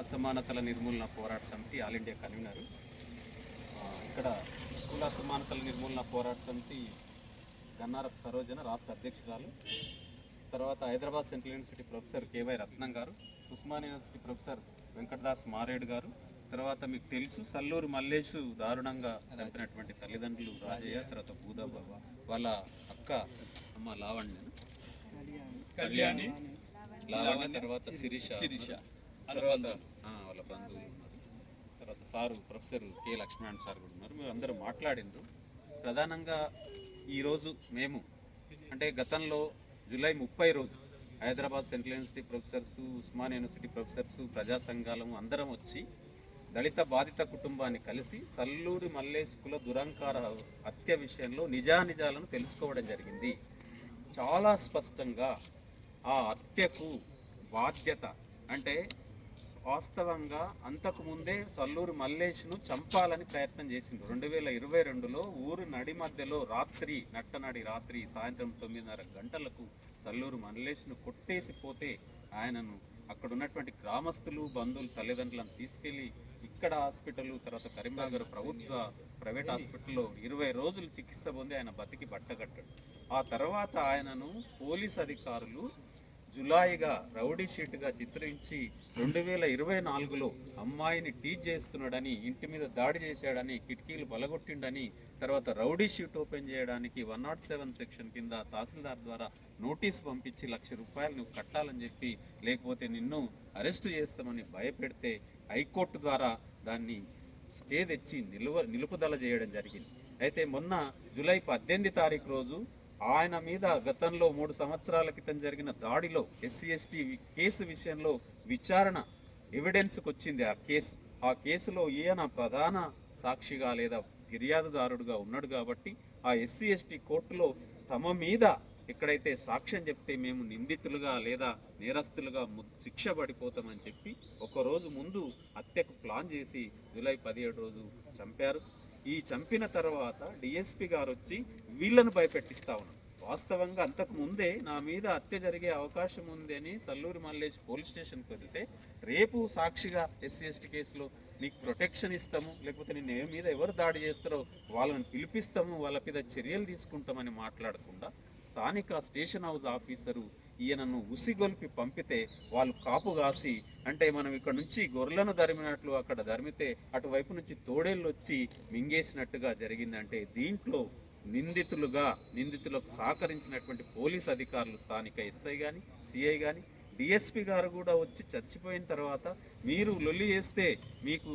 అసమానతల నిర్మూలన పోరాట సమితి ఆల్ ఇండియా కన్వీనర్. ఇక్కడ కుల అసమానతల నిర్మూలన పోరాట సమితి గన్నారపు సరోజన రాష్ట్ర అధ్యక్షురాలు. తర్వాత Hyderabad central university professor KY Ratnam garu Osman university professor Venkatadas మారేడు గారు. తర్వాత మీకు తెలుసు సల్లూరు మల్లేషు దారుణంగా చంపినటువంటి తల్లిదండ్రులు రాజయ్య తర్వాత భూదాబాబా వాళ్ళ అక్క అమ్మ లావణ్య. కళ్యాణి. లావణ్య తర్వాత శిరీష. శిరీష. తర్వాత వాళ్ళ బంధువులు ఉన్నారు. తర్వాత sir professor K Laxman sir కూడా ఉన్నారు. మేము అందరూ మాట్లాడిండ్రు. ప్రధానంగా ఈరోజు మేము అంటే గతంలో జూలై ముప్పై రోజు Hyderabad central university professors Osman university professors ప్రజా సంఘాలము అందరం వచ్చి దళిత బాధిత కుటుంబాన్ని కలిసి సల్లూరి మల్లేష్ కుల దురంకార హత్య విషయంలో నిజానిజాలను తెలుసుకోవడం జరిగింది. చాలా స్పష్టంగా ఆ హత్యకు బాధ్యత అంటే వాస్తవంగా అంతకుముందే సల్లూరు మల్లేష్ను చంపాలని ప్రయత్నం చేసిండు. రెండు వేల ఇరవై రెండులో ఊరు నడి మధ్యలో రాత్రి నట్టనాడి రాత్రి సాయంత్రం తొమ్మిదిన్నర గంటలకు సల్లూరు మల్లేష్ను కొట్టేసిపోతే ఆయనను అక్కడ ఉన్నటువంటి గ్రామస్తులు బంధువులు తల్లిదండ్రులను తీసుకెళ్ళి ఇక్కడ హాస్పిటల్ తర్వాత కరీంనగర్ ప్రభుత్వ ప్రైవేట్ హాస్పిటల్లో ఇరవై రోజులు చికిత్స పొంది ఆయన బతికి బట్టగట్టాడు. ఆ తర్వాత ఆయనను పోలీస్ అధికారులు జులాయిగా రౌడీ షీట్గా చిత్రించి రెండు వేల ఇరవై నాలుగులో అమ్మాయిని టీచ్ చేస్తున్నాడని ఇంటి మీద దాడి చేశాడని కిటికీలు బలగొట్టిండని తర్వాత రౌడీ షీట్ ఓపెన్ చేయడానికి వన్ నాట్ సెవెన్ సెక్షన్ కింద తహసీల్దార్ ద్వారా నోటీస్ పంపించి లక్ష రూపాయలు నువ్వు కట్టాలని చెప్పి లేకపోతే నిన్ను అరెస్టు చేస్తామని భయపెడితే హైకోర్టు ద్వారా దాన్ని స్టే తెచ్చి నిలువ నిలుపుదల చేయడం జరిగింది. అయితే మొన్న జూలై పద్దెనిమిది తారీఖు రోజు ఆయన మీద గతంలో మూడు సంవత్సరాల క్రితం జరిగిన దాడిలో ఎస్సీ ఎస్టీ కేసు విషయంలో విచారణ ఎవిడెన్స్కి వచ్చింది ఆ కేసు. ఆ కేసులో ఈయన ప్రధాన సాక్షిగా లేదా ఫిర్యాదుదారుడుగా ఉన్నాడు కాబట్టి ఆ ఎస్సీ ఎస్టీ కోర్టులో తమ మీద ఎక్కడైతే సాక్ష్యం చెప్తే మేము నిందితులుగా లేదా నేరస్తులుగా శిక్ష పడిపోతామని చెప్పి ఒకరోజు ముందు హత్యకు ప్లాన్ చేసి జూలై పదిహేడు రోజు చంపారు. ఈ చంపిన తర్వాత డిఎస్పి గారు వచ్చి వీళ్ళను భయపెట్టిస్తా ఉన్నారు. వాస్తవంగా అంతకు ముందే నా మీద హత్య జరిగే అవకాశం ఉంది అని సల్లూరి మల్లేష్ పోలీస్ స్టేషన్కి వెళ్తే రేపు సాక్షిగా ఎస్సీ ఎస్టీ కేసులో నీకు ప్రొటెక్షన్ ఇస్తాము లేకపోతే నేను ఏ మీద ఎవరు దాడి చేస్తారో వాళ్ళని పిలిపిస్తాము వాళ్ళ మీద చర్యలు తీసుకుంటామని మాట్లాడకుండా స్థానిక స్టేషన్ హౌస్ ఆఫీసరు ఈయనను ఉసిగొల్పి పంపితే వాళ్ళు కాపు కాసి అంటే మనం ఇక్కడ నుంచి గొర్రెలను ధరిమినట్లు అక్కడ ధరిమితే అటువైపు నుంచి తోడేళ్ళు వచ్చి మింగేసినట్టుగా జరిగిందంటే దీంట్లో నిందితులుగా నిందితులకు సహకరించినటువంటి పోలీస్ అధికారులు స్థానిక ఎస్ఐ కానీ సిఐ కానీ డిఎస్పి గారు కూడా వచ్చి చచ్చిపోయిన తర్వాత మీరు లొల్లి చేస్తే మీకు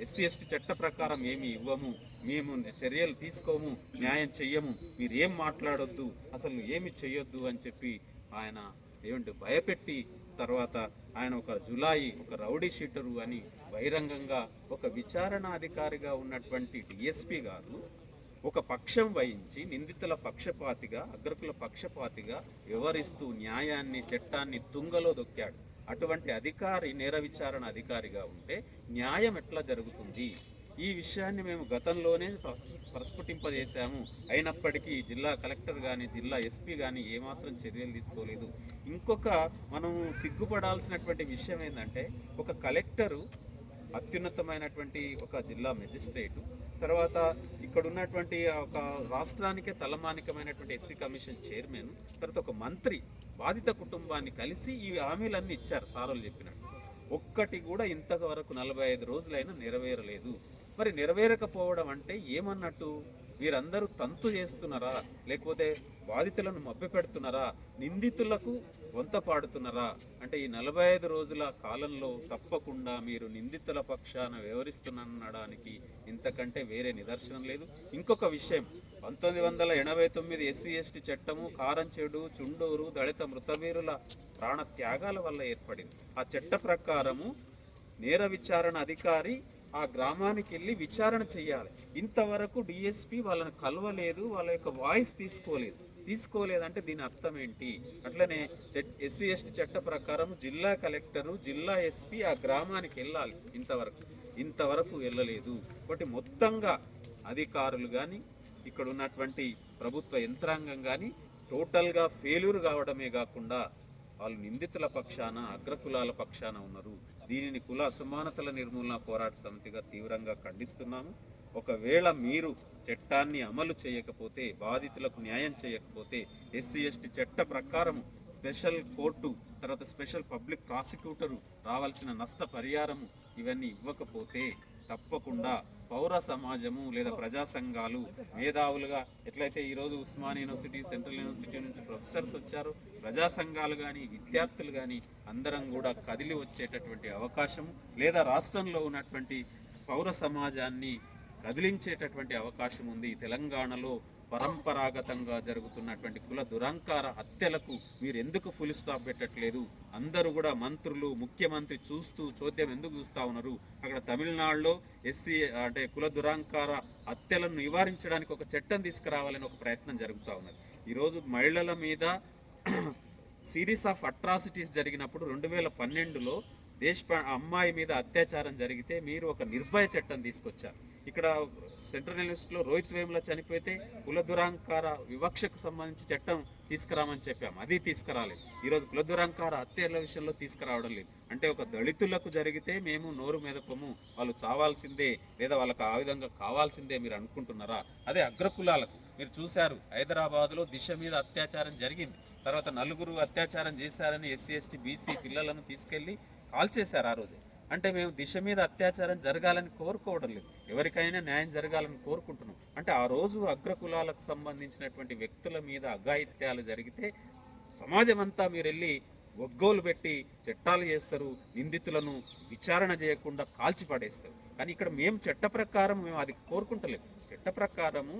ఎస్సీ ఎస్టీ చట్ట ప్రకారం ఏమి ఇవ్వము మేము చర్యలు తీసుకోము న్యాయం చెయ్యము మీరు ఏం మాట్లాడొద్దు అసలు ఏమి చెయ్యొద్దు అని చెప్పి ఆయన ఏమిటి భయపెట్టి తర్వాత ఆయన ఒక జులాయి ఒక రౌడీ షీటరు అని బహిరంగంగా ఒక విచారణ అధికారిగా ఉన్నటువంటి డిఎస్పి గారు ఒక పక్షం వహించి నిందితుల పక్షపాతిగా అగ్రకుల పక్షపాతిగా వ్యవహరిస్తూ న్యాయాన్ని చట్టాన్ని తుంగలో దొక్కాడు. అటువంటి అధికారి నేర విచారణ అధికారిగా ఉంటే న్యాయం ఎట్లా జరుగుతుంది? ఈ విషయాన్ని మేము గతంలోనే ప్రస్ఫుటింపజేశాము. అయినప్పటికీ జిల్లా కలెక్టర్ కానీ జిల్లా ఎస్పీ కానీ ఏమాత్రం చర్యలు తీసుకోలేదు. ఇంకొక మనం సిగ్గుపడాల్సినటువంటి విషయం ఏంటంటే ఒక కలెక్టరు అత్యున్నతమైనటువంటి ఒక జిల్లా మెజిస్ట్రేటు. తర్వాత ఇక్కడ ఉన్నటువంటి ఒక రాష్ట్రానికే తలమానికమైనటువంటి ఎస్సీ కమిషన్ చైర్మన్ తర్వాత ఒక మంత్రి బాధిత కుటుంబాన్ని కలిసి ఈ హామీలన్నీ ఇచ్చారు సారోలు చెప్పినట్టు. ఒక్కటి కూడా ఇంతవరకు నలభై ఐదు రోజులైనా నెరవేరలేదు. మరి నెరవేరకపోవడం అంటే ఏమన్నట్టు? వీరందరూ తంతు చేస్తున్నారా? లేకపోతే బాధితులను మభ్యపెడుతున్నారా? నిందితులకు వంత పాడుతున్నారా అంటే ఈ నలభై ఐదు రోజుల కాలంలో తప్పకుండా మీరు నిందితుల పక్షాన వివరిస్తున్నడానికి ఇంతకంటే వేరే నిదర్శనం లేదు. ఇంకొక విషయం. పంతొమ్మిది వందల ఎనభై తొమ్మిది ఎస్సీ ఎస్టీ చట్టము కారంచెడు చుండూరు దళిత మృతవీరుల ప్రాణ త్యాగాల వల్ల ఏర్పడింది. ఆ చట్ట ప్రకారము నేర విచారణ అధికారి ఆ గ్రామానికి వెళ్ళి విచారణ చేయాలి ఇంతవరకు డిఎస్పి వాళ్ళని కలవలేదు వాళ్ళ యొక్క వాయిస్ తీసుకోలేదు. తీసుకోలేదంటే దీని అర్థం ఏంటి అట్లనే ఎస్సీ ఎస్టీ చట్ట ప్రకారం జిల్లా కలెక్టరు జిల్లా ఎస్పీ ఆ గ్రామానికి వెళ్ళాలి ఇంతవరకు. ఇంతవరకు వెళ్ళలేదు. కాబట్టి మొత్తంగా అధికారులు కానీ ఇక్కడ ఉన్నటువంటి ప్రభుత్వ యంత్రాంగం కానీ టోటల్గా ఫెయిల్యూర్ కావడమే కాకుండా వాళ్ళు నిందితుల పక్షాన అగ్రకులాల పక్షాన ఉన్నారు. దీనిని కుల అసమానతల నిర్మూలన పోరాట సమితిగా తీవ్రంగా ఖండిస్తున్నాము. ఒకవేళ మీరు చట్టాన్ని అమలు చేయకపోతే బాధితులకు న్యాయం చేయకపోతే ఎస్సీ ఎస్టీ చట్ట ప్రకారం స్పెషల్ కోర్టు తర్వాత స్పెషల్ పబ్లిక్ ప్రాసిక్యూటరు రావాల్సిన నష్ట పరిహారము ఇవన్నీ ఇవ్వకపోతే తప్పకుండా పౌర సమాజము లేదా ప్రజా సంఘాలు మేధావులుగా ఎట్లయితే ఈరోజు ఉస్మాన్ యూనివర్సిటీ సెంట్రల్ యూనివర్సిటీ నుంచి ప్రొఫెసర్స్ వచ్చారు ప్రజా సంఘాలు కానీ విద్యార్థులు కానీ అందరం కూడా కదిలి వచ్చేటటువంటి అవకాశం లేదా రాష్ట్రంలో ఉన్నటువంటి పౌర సమాజాన్ని కదిలించేటటువంటి అవకాశం ఉంది. తెలంగాణలో పరంపరాగతంగా జరుగుతున్నటువంటి కుల దురంకార హత్యలకు మీరు ఎందుకు ఫుల్ స్టాప్ పెట్టట్లేదు? అందరూ కూడా మంత్రులు ముఖ్యమంత్రి చూస్తూ చోద్యం ఎందుకు చూస్తూ ఉన్నారు? అక్కడ తమిళనాడులో ఎస్సీ అంటే కుల దురంకార హత్యలను నివారించడానికి ఒక చట్టం తీసుకురావాలని ఒక ప్రయత్నం జరుగుతూ ఉన్నది. ఈరోజు మహిళల మీద సిరీస్ ఆఫ్ అట్రాసిటీస్ జరిగినప్పుడు రెండు వేల పన్నెండులో దేశ అమ్మాయి మీద అత్యాచారం జరిగితే మీరు ఒక నిర్భయ చట్టం తీసుకొచ్చారు. ఇక్కడ సెంట్రల్ యూనివర్సిటీలో రోహిత్ వేముల చనిపోతే కుల దురాంకార వివక్షకు సంబంధించి చట్టం తీసుకురామని చెప్పాం. అది తీసుకురాలేదు. ఈరోజు కుల దురాంకార హత్యల విషయంలో తీసుకురావడం లేదు. అంటే ఒక దళితులకు జరిగితే మేము నోరు మెదపము. వాళ్ళు చావాల్సిందే లేదా వాళ్ళకు ఆ విధంగా కావాల్సిందే మీరు అనుకుంటున్నారా? అదే అగ్రకులాలకు. మీరు చూశారు హైదరాబాద్లో దిశ మీద అత్యాచారం జరిగింది. తర్వాత నలుగురు అత్యాచారం చేశారని ఎస్సీ ఎస్టీ బీసీ పిల్లలను తీసుకెళ్ళి కాల్చేశారు ఆ రోజు. అంటే మేము దిశ మీద అత్యాచారం జరగాలని కోరుకోవడం లేదు. ఎవరికైనా న్యాయం జరగాలని కోరుకుంటున్నాం. అంటే ఆ రోజు అగ్రకులాలకు సంబంధించినటువంటి వ్యక్తుల మీద అఘాయిత్యాలు జరిగితే సమాజం అంతా మీరు వెళ్ళి ఒగ్గోలు పెట్టి చట్టాలు చేస్తారు నిందితులను విచారణ చేయకుండా కాల్చిపడేస్తారు. కానీ ఇక్కడ మేము చట్ట ప్రకారం మేము అది కోరుకుంటలేము చట్ట ప్రకారము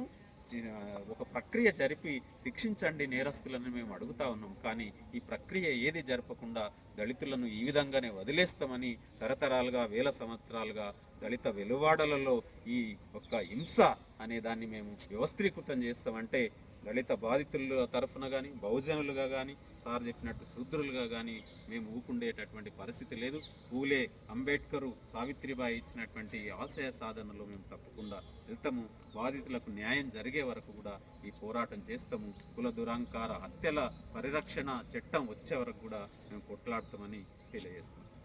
ఒక ప్రక్రియ జరిపి శిక్షించండి నేరస్తులను మేము అడుగుతా ఉన్నాం. కానీ ఈ ప్రక్రియ ఏది జరపకుండా దళితులను ఈ విధంగానే వదిలేస్తామని తరతరాలుగా వేల సంవత్సరాలుగా దళిత వెలువాడలలో ఈ ఒక్క హింస అనే దాన్ని మేము వ్యవస్థీకృతం చేస్తామంటే దళిత బాధితుల తరఫున కానీ బహుజనులుగా కానీ సార్ చెప్పినట్టు శూద్రులుగా కానీ మేము ఊకుండేటటువంటి పరిస్థితి లేదు. పూలే అంబేద్కరు సావిత్రిబాయి ఇచ్చినటువంటి ఆశయ సాధనలో మేము తప్పకుండా వెళ్తాము. బాధితులకు న్యాయం జరిగే వరకు కూడా ఈ పోరాటం చేస్తాము. కుల దురాంకార హత్యల పరిరక్షణ చట్టం వచ్చే వరకు కూడా మేము కొట్లాడతామని తెలియజేస్తున్నాం.